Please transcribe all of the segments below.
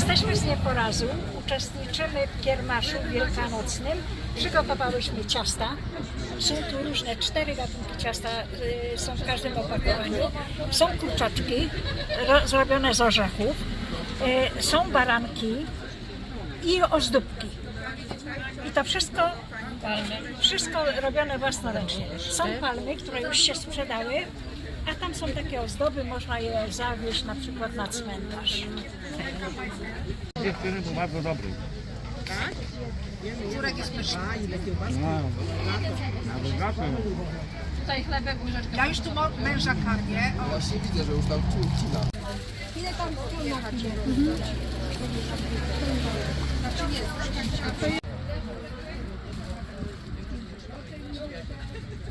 Jesteśmy z Nieporazu, uczestniczymy w kiermaszu wielkanocnym. Przygotowałyśmy ciasta. Są tu różne, cztery gatunki ciasta y, są w każdym opakowaniu. Są kurczaczki ro, zrobione z orzechów. Y, są baranki i ozdóbki. I to wszystko, wszystko robione własnoręcznie. Są palmy, które już się sprzedały, a tam są takie ozdoby, można je zawieźć na przykład na cmentarz. Dziewczyny był bardzo dobry. Żurek jest pyszny. No, nawet wracam. Tutaj chlebek, łyżeczka. Ja już tu mo- męża karmię. O, Właśnie widzę, że już tam cina. ile tam jechacie?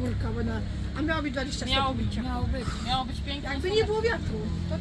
Kurka, bo na... A miało być 20 Miało stopni. być, miało być, miało być pięknie. Jakby nie było wiatru. To tak.